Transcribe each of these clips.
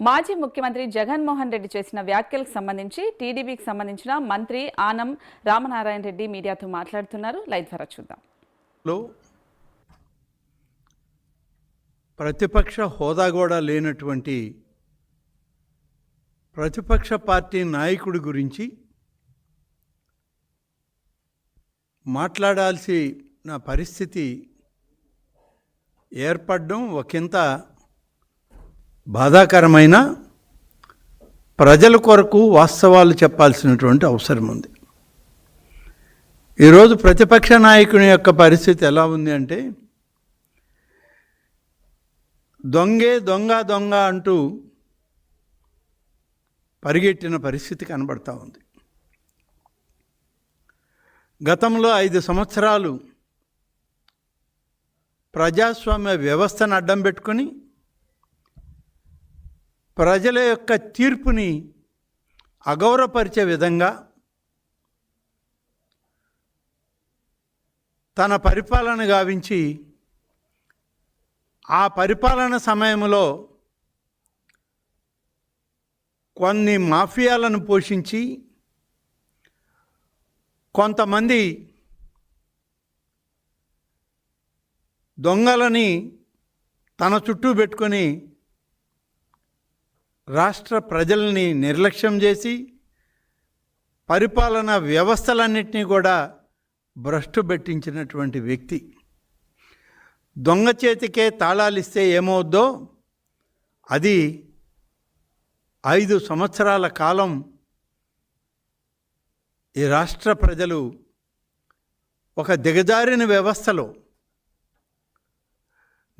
మాజీ ముఖ్యమంత్రి జగన్మోహన్ రెడ్డి చేసిన వ్యాఖ్యలకు సంబంధించి టీడీపీకి సంబంధించిన మంత్రి ఆనం రామనారాయణ రెడ్డి మీడియాతో మాట్లాడుతున్నారు. లైవ్ ద్వారా చూద్దాం. లో ప్రతిపక్ష హోదా కూడా లేనటువంటి ప్రతిపక్ష పార్టీ నాయకుడి గురించి మాట్లాడాల్సిన పరిస్థితి ఏర్పడడం ఒకంత బాధాకరమైన ప్రజల కొరకు వాస్తవాలు చెప్పాల్సినటువంటి అవసరం ఉంది. ఈరోజు ప్రతిపక్ష నాయకుని యొక్క పరిస్థితి ఎలా ఉంది అంటే దొంగే దొంగ దొంగ అంటూ పరిగెట్టిన పరిస్థితి కనబడతా ఉంది. గతంలో ఐదు సంవత్సరాలు ప్రజాస్వామ్య వ్యవస్థను అడ్డం పెట్టుకొని ప్రజల యొక్క తీర్పుని అగౌరవపరిచే విధంగా తన పరిపాలన గావించి ఆ పరిపాలన సమయంలో కొన్ని మాఫియాలను పోషించి కొంతమంది దొంగలని తన చుట్టూ పెట్టుకొని రాష్ట్ర ప్రజల్ని నిర్లక్ష్యం చేసి పరిపాలన వ్యవస్థలన్నింటినీ కూడా భ్రష్టు పెట్టించినటువంటి వ్యక్తి. దొంగ చేతికే తాళాలిస్తే ఏమవుద్దో అది ఐదు సంవత్సరాల కాలం ఈ రాష్ట్ర ప్రజలు ఒక దిగజారిన వ్యవస్థలో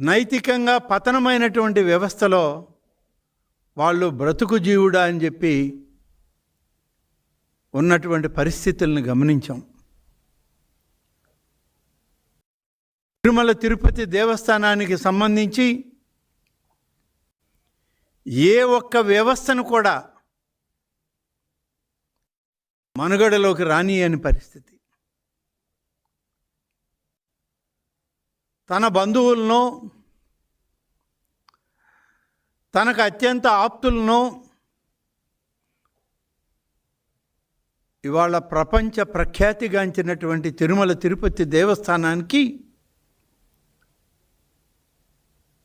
నైతికంగా పతనమైనటువంటి వ్యవస్థలో వాళ్ళు బ్రతుకు జీవుడా అని చెప్పి ఉన్నటువంటి పరిస్థితులను గమనించాం. తిరుమల తిరుపతి దేవస్థానానికి సంబంధించి ఏ ఒక్క వ్యవస్థను కూడా మనుగడలోకి రాని అని పరిస్థితి. తన బంధువులను తనకు అత్యంత ఆప్తులను ఇవాళ ప్రపంచ ప్రఖ్యాతిగాంచినటువంటి తిరుమల తిరుపతి దేవస్థానానికి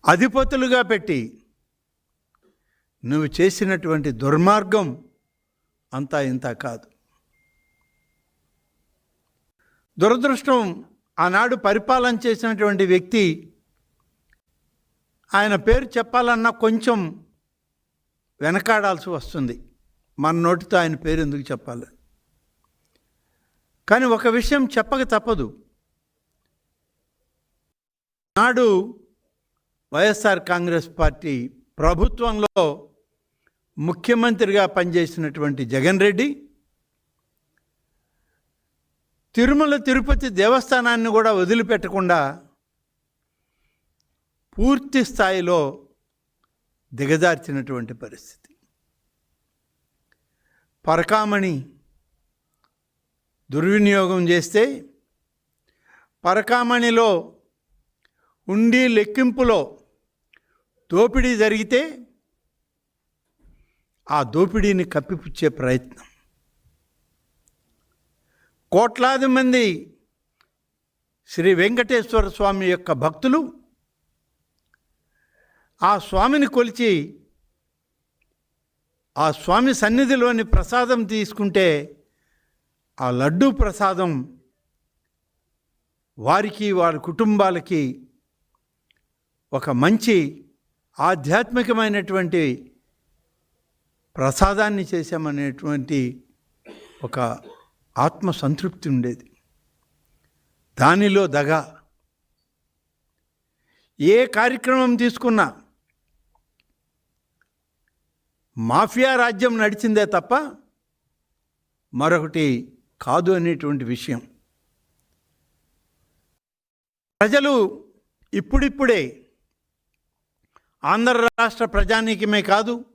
అధిపతులుగా పెట్టి నువ్వు చేసినటువంటి దుర్మార్గం అంతా ఇంత కాదు. దురదృష్టం ఆనాడు పరిపాలన చేసినటువంటి వ్యక్తి ఆయన పేరు చెప్పాలన్నా కొంచెం వెనకాడాల్సి వస్తుంది. మన నోటితో ఆయన పేరు ఎందుకు చెప్పాలి? కానీ ఒక విషయం చెప్పక తప్పదు. నాడు వైఎస్ఆర్ కాంగ్రెస్ పార్టీ ప్రభుత్వంలో ముఖ్యమంత్రిగా పనిచేసినటువంటి జగన్ రెడ్డి తిరుమల తిరుపతి దేవస్థానాన్ని కూడా వదిలిపెట్టకుండా పూర్తి స్థాయిలో దిగజార్చినటువంటి పరిస్థితి. పరకామణి దుర్వినియోగం చేస్తే పరకామణిలో ఉండి లెక్కింపులో దోపిడీ జరిగితే ఆ దోపిడీని కప్పిపుచ్చే ప్రయత్నం. కోట్లాది మంది శ్రీ వెంకటేశ్వర స్వామి యొక్క భక్తులు ఆ స్వామిని కొలిచి ఆ స్వామి సన్నిధిలోని ప్రసాదం తీసుకుంటే ఆ లడ్డూ ప్రసాదం వారికి వారి కుటుంబాలకి ఒక మంచి ఆధ్యాత్మికమైనటువంటి ప్రసాదాన్ని చేశామనేటువంటి ఒక ఆత్మ సంతృప్తి ఉండేది. దానిలో దగ. ఏ కార్యక్రమం తీసుకున్నా మాఫియా రాజ్యం నడిచిందే తప్ప మరొకటి కాదు అనేటువంటి విషయం. ప్రజలు ఇప్పుడిప్పుడే ఆంధ్ర రాష్ట్ర ప్రజానీకమే కాదు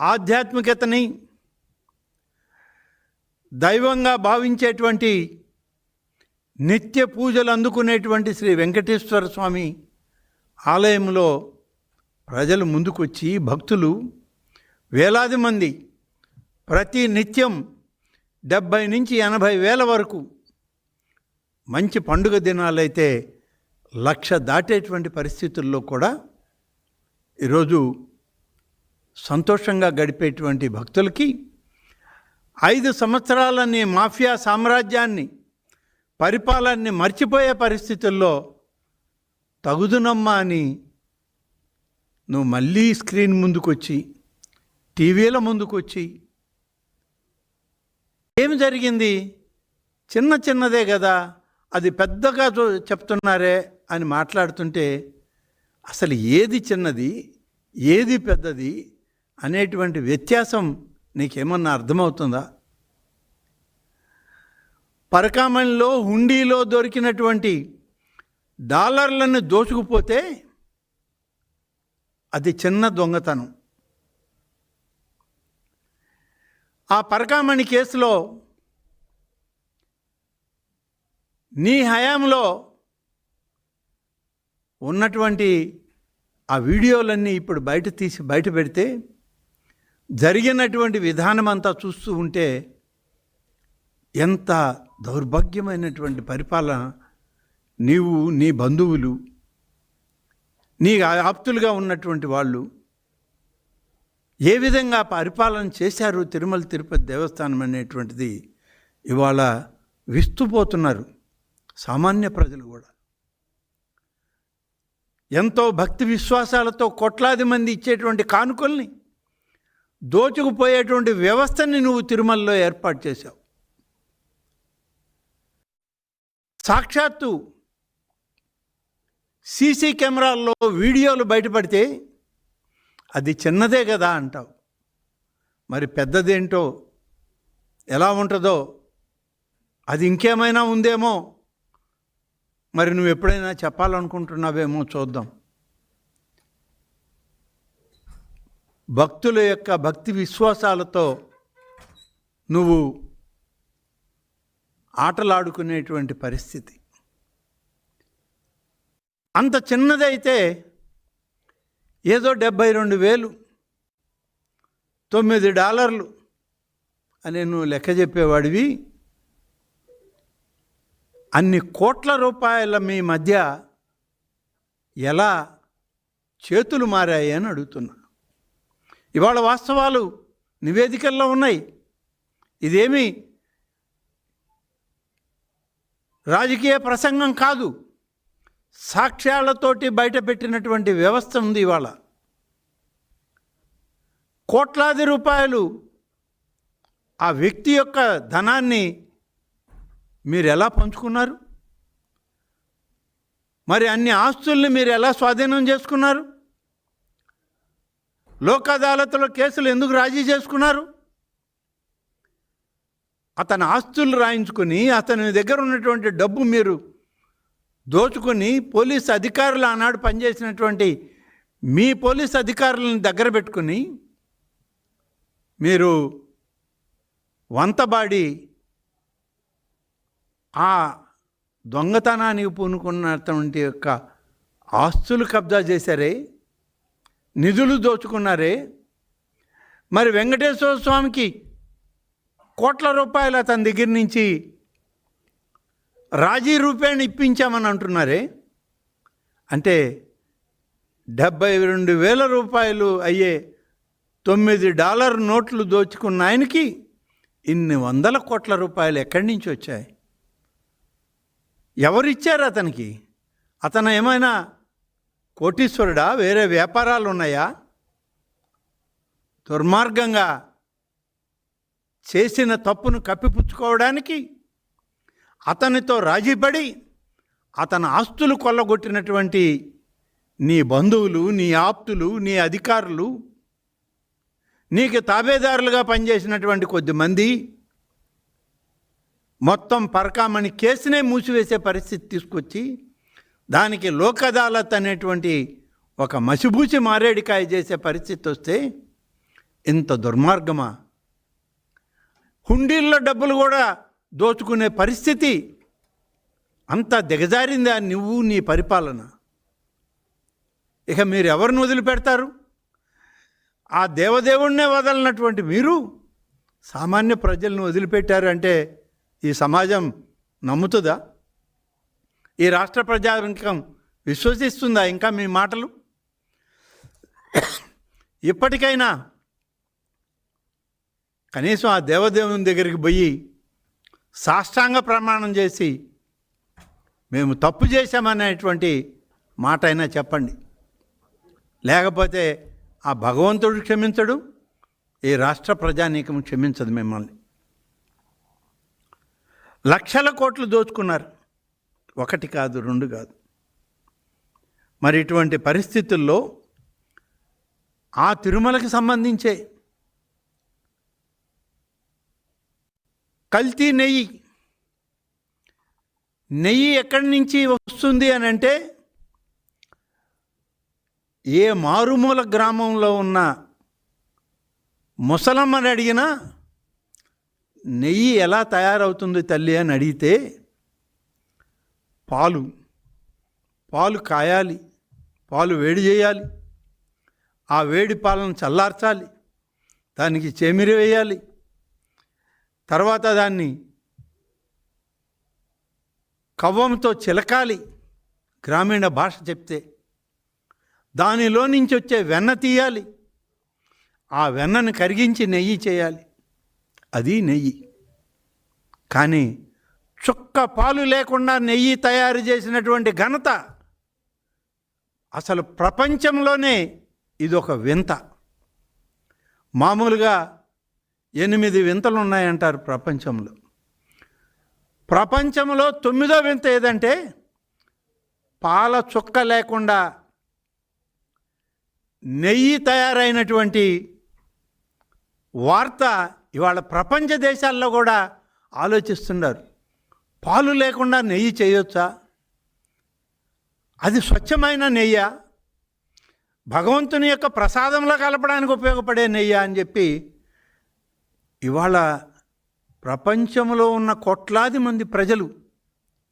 ఆధ్యాత్మికతని దైవంగా భావించేటువంటి నిత్య పూజలు అందుకునేటువంటి శ్రీ వెంకటేశ్వర స్వామి ఆలయంలో ప్రజలు ముందుకొచ్చి భక్తులు వేలాది మంది ప్రతి నిత్యం డెబ్భై నుంచి ఎనభై వేల వరకు మంచి పండుగ దినాలైతే లక్ష దాటేటువంటి పరిస్థితుల్లో కూడా ఈరోజు సంతోషంగా గడిపేటువంటి భక్తులకి ఐదు సంవత్సరాలని మాఫియా సామ్రాజ్యాన్ని పరిపాలనని మర్చిపోయే పరిస్థితుల్లో తగుదునమ్మా అని నువ్వు మళ్ళీ స్క్రీన్ ముందుకొచ్చి టీవీల ముందుకొచ్చి ఏమి జరిగింది? చిన్న చిన్నదే కదా అది పెద్దగా చెప్తున్నారే అని మాట్లాడుతుంటే అసలు ఏది చిన్నది ఏది పెద్దది అనేటువంటి వ్యత్యాసం నీకేమన్నా అర్థమవుతుందా? పరకామణిలో హుండీలో దొరికినటువంటి డాలర్లను దోచుకుపోతే అది చిన్న దొంగతనం. ఆ పరకామణి కేసులో నీ హయాంలో ఉన్నటువంటి ఆ వీడియోలన్నీ ఇప్పుడు బయట తీసి బయట పెడితే జరిగినటువంటి విధానం అంతా చూస్తూ ఉంటే ఎంత దౌర్భాగ్యమైనటువంటి పరిపాలన నీవు నీ బంధువులు నీకు ఆప్తులుగా ఉన్నటువంటి వాళ్ళు ఏ విధంగా పరిపాలన చేశారు తిరుమల తిరుపతి దేవస్థానం అనేటువంటిది ఇవాళ విస్తుపోతున్నారు సామాన్య ప్రజలు కూడా. ఎంతో భక్తి విశ్వాసాలతో కోట్లాది మంది ఇచ్చేటువంటి కానుకల్ని దోచుకుపోయేటువంటి వ్యవస్థని నువ్వు తిరుమలలో ఏర్పాటు చేశావు. సాక్షాత్తు సీసీ కెమెరాల్లో వీడియోలు బయటపడితే అది చిన్నదే కదా అంటావు. మరి పెద్దదేంటో ఎలా ఉంటుందో అది ఇంకేమైనా ఉందేమో మరి నువ్వు ఎప్పుడైనా చెప్పాలనుకుంటున్నావేమో చూద్దాం. భక్తుల యొక్క భక్తి విశ్వాసాలతో నువ్వు ఆటలాడుకునేటువంటి పరిస్థితి. అంత చిన్నదైతే ఏదో డెబ్భై రెండు వేలు తొమ్మిది డాలర్లు అని నువ్వు లెక్క చెప్పేవాడివి. అన్ని కోట్ల రూపాయల మీ మధ్య ఎలా చేతులు మారాయి అని అడుగుతున్నా. ఇవాళ వాస్తవాలు నివేదికల్లో ఉన్నాయి. ఇదేమి రాజకీయ ప్రసంగం కాదు. సాక్ష్యాలతోటి బయటపెట్టినటువంటి వ్యవస్థ ఉంది ఇవాళ. కోట్లాది రూపాయలు ఆ వ్యక్తి యొక్క ధనాన్ని మీరు ఎలా పంచుకున్నారు? మరి అన్ని ఆస్తుల్ని మీరు ఎలా స్వాధీనం చేసుకున్నారు? లోక్ అదాలత్లో కేసులు ఎందుకు రాజీ చేసుకున్నారు? అతని ఆస్తులు రాయించుకొని అతని దగ్గర ఉన్నటువంటి డబ్బు మీరు దోచుకుని పోలీస్ అధికారులు ఆనాడు పనిచేసినటువంటి మీ పోలీస్ అధికారులను దగ్గర పెట్టుకుని మీరు వంతబాడి ఆ దొంగతనానికి పూనుకున్నటువంటి యొక్క ఆస్తులు కబ్జా చేశారే నిధులు దోచుకున్నారే మరి వెంకటేశ్వర స్వామికి కోట్ల రూపాయలు అతని దగ్గర నుంచి రాజీ రూపాయని ఇప్పించామని అంటున్నారే? అంటే డెబ్బై రెండు వేల రూపాయలు అయ్యే తొమ్మిది డాలర్ నోట్లు దోచుకున్న ఆయనకి ఇన్ని వందల కోట్ల రూపాయలు ఎక్కడి నుంచి వచ్చాయి? ఎవరిచ్చారు అతనికి? అతను ఏమైనా కోటీశ్వరుడా? వేరే వ్యాపారాలు ఉన్నాయా? దుర్మార్గంగా చేసిన తప్పును కప్పిపుచ్చుకోవడానికి అతనితో రాజీపడి అతని ఆస్తులు కొల్లగొట్టినటువంటి నీ బంధువులు నీ ఆప్తులు నీ అధికారులు నీకు తాబేదారులుగా పనిచేసినటువంటి కొద్దిమంది మొత్తం పరకామణి కేసునే మూసివేసే పరిస్థితి తీసుకొచ్చి దానికి లోక్ అదాలత్ అనేటువంటి ఒక మసిబూసి మారేడికాయ చేసే పరిస్థితి వస్తే ఇంత దుర్మార్గమా? హుండీల్లో డబ్బులు కూడా దోచుకునే పరిస్థితి. అంత దిగజారిందా నువ్వు నీ పరిపాలన? ఇక మీరు ఎవరిని వదిలిపెడతారు? ఆ దేవదేవుణ్ణే వదలనటువంటి మీరు సామాన్య ప్రజలను వదిలిపెట్టారు అంటే ఈ సమాజం నమ్ముతుందా? ఈ రాష్ట్ర ప్రజానికం విశ్వసిస్తుందా ఇంకా మీ మాటలు? ఇప్పటికైనా కనీసం ఆ దేవదేవుని దగ్గరికి పోయి సాష్టాంగ ప్రమాణం చేసి మేము తప్పు చేశామనేటువంటి మాట అయినా చెప్పండి. లేకపోతే ఆ భగవంతుడు క్షమించడు ఈ రాష్ట్ర ప్రజానీకం క్షమించదు మిమ్మల్ని. లక్షల కోట్లు దోచుకున్నారు. ఒకటి కాదు రెండు కాదు. మరి ఇటువంటి పరిస్థితుల్లో ఆ తిరుమలకి సంబంధించే కల్తీ నెయ్యి. నెయ్యి ఎక్కడి నుంచి వస్తుంది అని అంటే ఏ మారుమూల గ్రామంలో ఉన్న ముసలమ్మని అడిగినా నెయ్యి ఎలా తయారవుతుంది తల్లి అని అడిగితే పాలు పాలు కాయాలి పాలు వేడి చేయాలి ఆ వేడి పాలను చల్లార్చాలి దానికి చెమిరి వేయాలి తర్వాత దాన్ని కవ్వంతో చిలకాలి. గ్రామీణ భాష చెప్తే దానిలో నుంచి వచ్చే వెన్న తీయాలి. ఆ వెన్నను కరిగించి నెయ్యి చేయాలి. అది నెయ్యి. కానీ చుక్క పాలు లేకుండా నెయ్యి తయారు చేసినటువంటి ఘనత అసలు ప్రపంచంలోనే ఇదొక వింత. మామూలుగా ఎనిమిది వింతలు ఉన్నాయంటారు ప్రపంచంలో. ప్రపంచంలో తొమ్మిదో వింత ఏదంటే పాల చుక్క లేకుండా నెయ్యి తయారైనటువంటి వార్త ఇవాళ ప్రపంచ దేశాల్లో కూడా ఆలోచిస్తున్నారు. పాలు లేకుండా నెయ్యి చేయొచ్చా? అది స్వచ్ఛమైన నెయ్య? భగవంతుని యొక్క ప్రసాదంలో కలపడానికి ఉపయోగపడే నెయ్య అని చెప్పి ఇవాళ ప్రపంచంలో ఉన్న కోట్లాది మంది ప్రజలు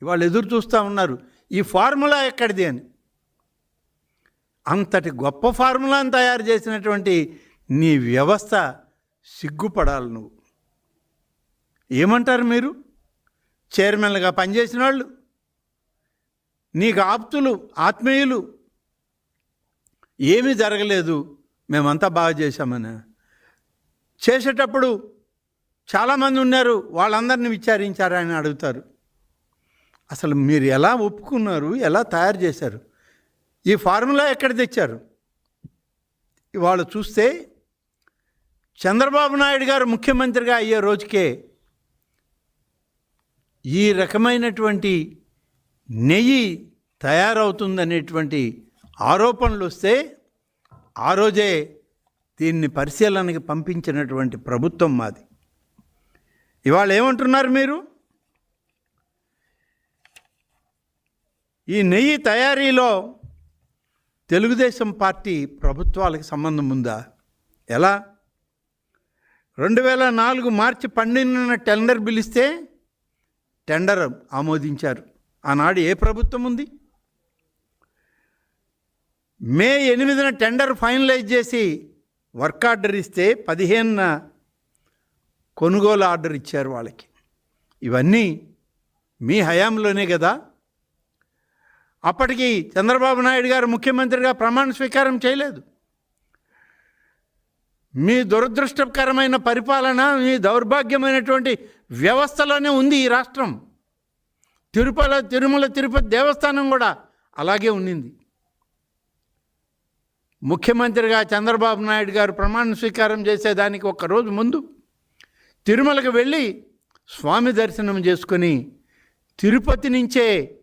ఇవాళ ఎదురు చూస్తూ ఉన్నారు. ఈ ఫార్ములా ఎక్కడిది అని. అంతటి గొప్ప ఫార్ములాను తయారు చేసినటువంటి నీ వ్యవస్థ సిగ్గుపడాలి నువ్వు. ఏమంటారు మీరు? చైర్మన్లుగా పనిచేసిన వాళ్ళు నీకు ఆప్తులు ఆత్మీయులు ఏమీ జరగలేదు మేమంతా బాగా చేశామని. చేసేటప్పుడు చాలామంది ఉన్నారు వాళ్ళందరిని విచారించారా అని అడుగుతారు. అసలు మీరు ఎలా ఒప్పుకున్నారు ఎలా తయారు చేశారు? ఈ ఫార్ములా ఎక్కడ తెచ్చారు? ఇవాళ చూస్తే చంద్రబాబు నాయుడు గారు ముఖ్యమంత్రిగా అయ్యే రోజుకే ఈ రకమైనటువంటి నెయ్యి తయారవుతుందనేటువంటి ఆరోపణలు వస్తే ఆ రోజే దీన్ని పరిశీలనకి పంపించినటువంటి ప్రభుత్వం మాది. ఇవాళ ఏమంటున్నారు మీరు? ఈ నెయ్యి తయారీలో తెలుగుదేశం పార్టీ ప్రభుత్వాలకు సంబంధం ఉందా? ఎలా? రెండు వేల నాలుగు మార్చి పన్నెండున టెండర్ పిలిస్తే టెండర్ ఆమోదించారు. ఆనాడు ఏ ప్రభుత్వం ఉంది? మే ఎనిమిదిన టెండర్ ఫైనలైజ్ చేసి వర్క్ ఆర్డర్ ఇస్తే పదిహేనున కొనుగోలు ఆర్డర్ ఇచ్చారు వాళ్ళకి. ఇవన్నీ మీ హయాంలోనే కదా అప్పటికి చంద్రబాబు నాయుడు గారు ముఖ్యమంత్రిగా ప్రమాణ స్వీకారం చేయలేదు. మీ దురదృష్టకరమైన పరిపాలన మీ దౌర్భాగ్యమైనటువంటి వ్యవస్థలోనే ఉంది ఈ రాష్ట్రం. తిరుపల తిరుమల తిరుపతి దేవస్థానం కూడా అలాగే ఉండింది ముఖ్యమంత్రిగా చంద్రబాబు నాయుడు గారు ప్రమాణ స్వీకారం చేసేదానికి ఒక్కరోజు రోజు ముందు తిరుమలకు వెళ్ళి స్వామి దర్శనం చేసుకొని తిరుపతి నుంచే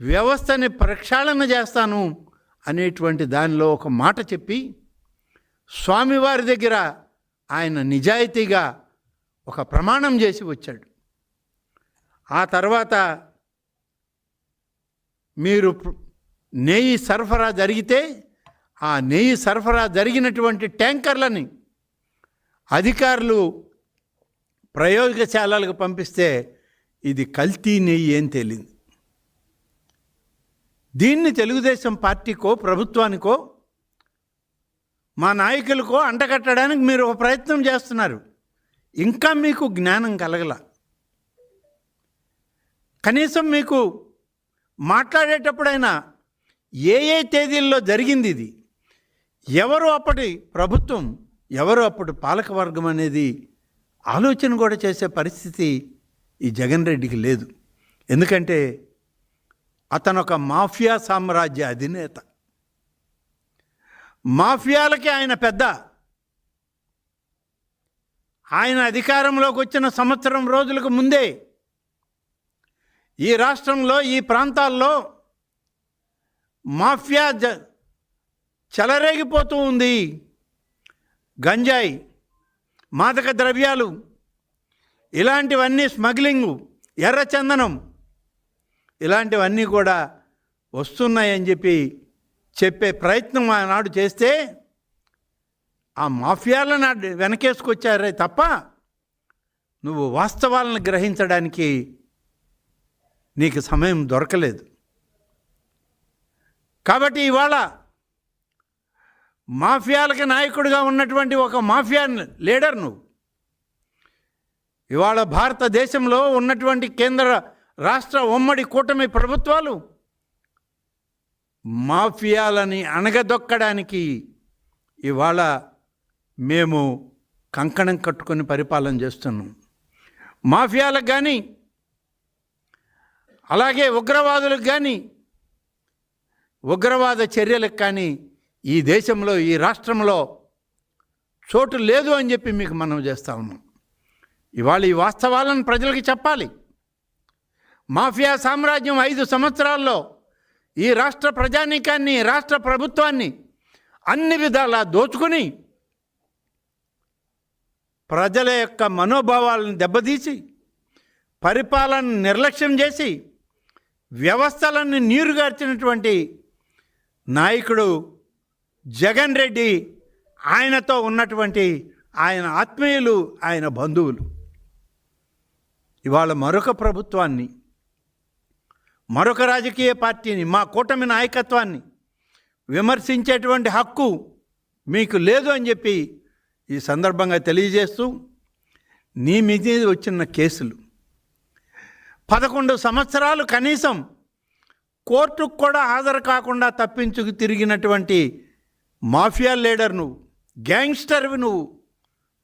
వ్యవస్థని ప్రక్షాళన చేస్తాను అనేటువంటి దానిలో ఒక మాట చెప్పి స్వామివారి దగ్గర ఆయన నిజాయితీగా ఒక ప్రమాణం చేసి వచ్చాడు. ఆ తర్వాత మీరు నెయ్యి సరఫరా జరిగితే ఆ నెయ్యి సరఫరా జరిగినటువంటి ట్యాంకర్లని అధికారులు ప్రయోగశాలలకు పంపిస్తే ఇది కల్తీ నెయ్యి అని తేలింది. దీన్ని తెలుగుదేశం పార్టీకో ప్రభుత్వానికో మా నాయకులకో అంటగట్టడానికి మీరు ఒక ప్రయత్నం చేస్తున్నారు. ఇంకా మీకు జ్ఞానం కలగల. కనీసం మీకు మాట్లాడేటప్పుడైనా ఏ ఏ తేదీల్లో జరిగింది ఇది? ఎవరు అప్పటి ప్రభుత్వం? ఎవరు అప్పటి పాలకవర్గం అనేది? ఆలోచన కూడా చేసే పరిస్థితి ఈ జగన్ రెడ్డికి లేదు. ఎందుకంటే అతను ఒక మాఫియా సామ్రాజ్య అధినేత. మాఫియాలకి ఆయన పెద్ద. ఆయన అధికారంలోకి వచ్చిన సంవత్సరం రోజులకు ముందే ఈ రాష్ట్రంలో ఈ ప్రాంతాల్లో మాఫియా జ చెలరేగిపోతూ ఉంది. గంజాయి మాదక ద్రవ్యాలు ఇలాంటివన్నీ స్మగ్లింగు ఎర్రచందనం ఇలాంటివన్నీ కూడా వస్తున్నాయని చెప్పి చెప్పే ప్రయత్నం ఆనాడు చేస్తే ఆ మాఫియాలను వెనకేసుకొచ్చారే తప్ప నువ్వు వాస్తవాలను గ్రహించడానికి నీకు సమయం దొరకలేదు. కాబట్టి ఇవాళ మాఫియాలకి నాయకుడిగా ఉన్నటువంటి ఒక మాఫియా లీడర్ నువ్వు. ఇవాళ భారతదేశంలో ఉన్నటువంటి కేంద్ర రాష్ట్ర ఉమ్మడి కూటమి ప్రభుత్వాలు మాఫియాలని అణగదొక్కడానికి ఇవాళ మేము కంకణం కట్టుకొని పరిపాలన చేస్తున్నాం. మాఫియాలకు కానీ అలాగే ఉగ్రవాదులకు కానీ ఉగ్రవాద చర్యలకు కానీ ఈ దేశంలో ఈ రాష్ట్రంలో చోటు లేదు అని చెప్పి మీకు మనం చేస్తా ఉన్నాం. ఇవాళ ఈ వాస్తవాలను ప్రజలకి చెప్పాలి. మాఫియా సామ్రాజ్యం ఐదు సంవత్సరాల్లో ఈ రాష్ట్ర ప్రజానీకాన్ని రాష్ట్ర ప్రభుత్వాన్ని అన్ని విధాలా దోచుకుని ప్రజల యొక్క మనోభావాలను దెబ్బతీసి పరిపాలన నిర్లక్ష్యం చేసి వ్యవస్థలను నీరుగార్చినటువంటి నాయకుడు జగన్ రెడ్డి ఆయనతో ఉన్నటువంటి ఆయన ఆత్మీయులు ఆయన బంధువులు. ఇవాళ మరొక ప్రభుత్వాన్ని మరొక రాజకీయ పార్టీని మా కూటమి నాయకత్వాన్ని విమర్శించేటువంటి హక్కు మీకు లేదు అని చెప్పి ఈ సందర్భంగా తెలియజేస్తూ నీ మీద వచ్చిన కేసులు. పదకొండు సంవత్సరాలు కనీసం కోర్టుకు కూడా హాజరు కాకుండా తప్పించుకు తిరిగినటువంటి మాఫియా లీడర్ నువ్వు గ్యాంగ్స్టర్వి నువ్వు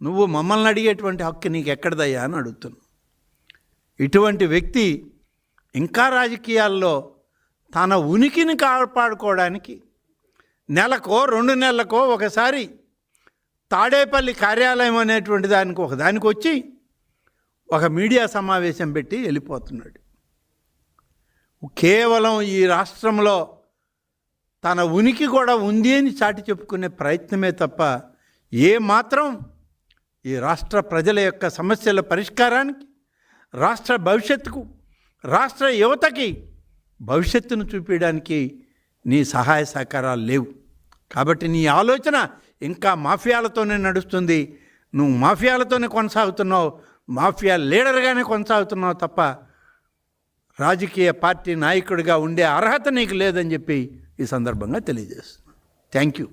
నువ్వు మమ్మల్ని అడిగేటువంటి హక్కు నీకు ఎక్కడదయ్యా అని అడుగుతున్నావు. ఇటువంటి వ్యక్తి ఇంకా రాజకీయాల్లో తన ఉనికిని కాపాడుకోవడానికి నెలకో రెండు నెలలకో ఒకసారి తాడేపల్లి కార్యాలయం అనేటువంటి దానికి ఒక దానికి వచ్చి ఒక మీడియా సమావేశం పెట్టి వెళ్ళిపోతున్నాడు. కేవలం ఈ రాష్ట్రంలో తన ఉనికి కూడా ఉంది అని చాటి చెప్పుకునే ప్రయత్నమే తప్ప ఏ మాత్రం ఈ రాష్ట్ర ప్రజల యొక్క సమస్యల పరిష్కారానికి రాష్ట్ర భవిష్యత్తుకు రాష్ట్ర యువతకి భవిష్యత్తును చూపించడానికి నీ సహాయ సహకారాలు లేవు. కాబట్టి నీ ఆలోచన ఇంకా మాఫియాలతోనే నడుస్తుంది. నువ్వు మాఫియాలతోనే కొనసాగుతున్నావు. మాఫియా లీడర్గానే కొనసాగుతున్నావు తప్ప రాజకీయ పార్టీ నాయకుడిగా ఉండే అర్హత నీకు లేదని చెప్పి ఈ సందర్భంగా తెలియజేస్తున్నాను. Thank you